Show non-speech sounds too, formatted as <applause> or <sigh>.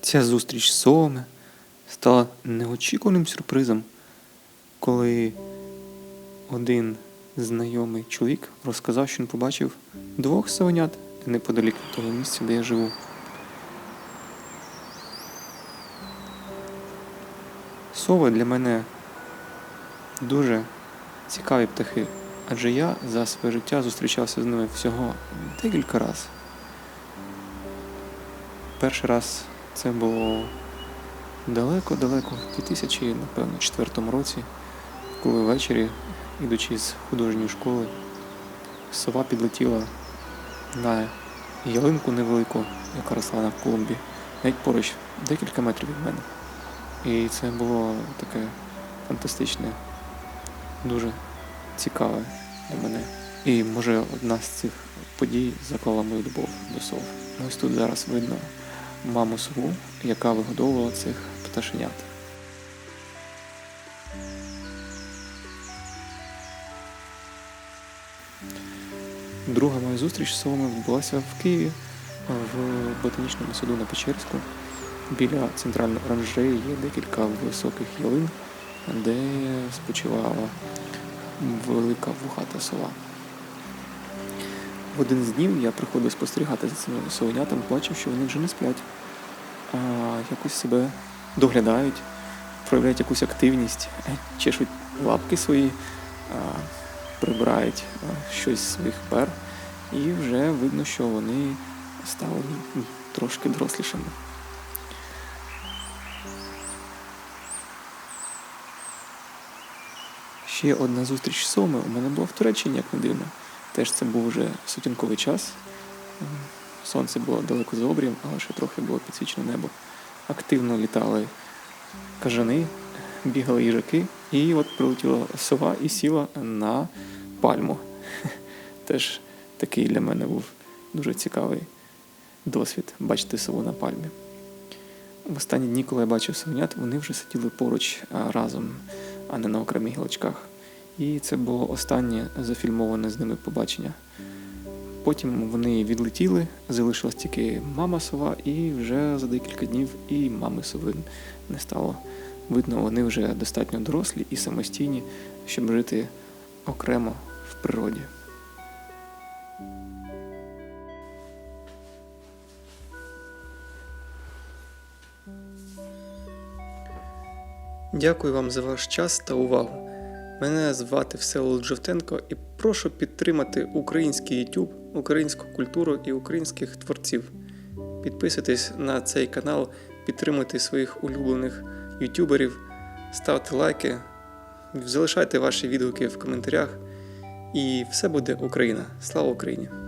Ця зустріч з совами стала неочікуваним сюрпризом, коли один знайомий чоловік розказав, що він побачив двох совенят неподалік від того місця, де я живу. Сови для мене дуже цікаві птахи, адже я за своє життя зустрічався з ними всього декілька разів. Перший раз це було далеко-далеко, в 2004 році, коли ввечері, ідучи з художньої школи, сова підлетіла на ялинку невелику, яка росла на клумбі, навіть поруч, декілька метрів від мене. І це було таке фантастичне, дуже цікаве для мене. І може одна з цих подій заклала мою любов до сов. Ось тут зараз видно маму сову, яка вигодовувала цих пташенят. Друга моя зустріч з совами відбулася в Києві в ботанічному саду на Печерську. Біля центральної оранжеї є декілька високих ялин, де спочивала велика вухата сова. В один з днів я приходив спостерігати за цими совенятами, бачив, що вони вже не сплять, а якось себе доглядають, проявляють якусь активність, е, чешуть лапки свої, прибирають щось з своїх пер, і вже видно, що вони стали трошки дорослішими. Ще одна зустріч з Соми у мене була в Туреччині, як не дивно. Теж це був вже сутінковий час. Сонце було далеко за обрієм, але ще трохи було підсвічено небо. Активно літали кажани, бігали їжаки, і от прилетіла сова і сіла на пальму. <laughs> Теж такий для мене був дуже цікавий досвід бачити сову на пальмі. В останні дні, коли я бачив совенят, вони вже сиділи поруч разом, а не на окремих гілочках. І це було останнє зафільмоване з ними побачення. Потім вони відлетіли, залишилась тільки мама сова, і вже за декілька днів і мами сови не стало. Видно, вони вже достатньо дорослі і самостійні, щоб жити окремо в природі. Дякую вам за ваш час та увагу. Мене звати Всеволод Жовтенко і прошу підтримати український YouTube, українську культуру і українських творців. Підписуйтесь на цей канал, підтримуйте своїх улюблених ютуберів, ставте лайки, залишайте ваші відгуки в коментарях. І все буде Україна. Слава Україні!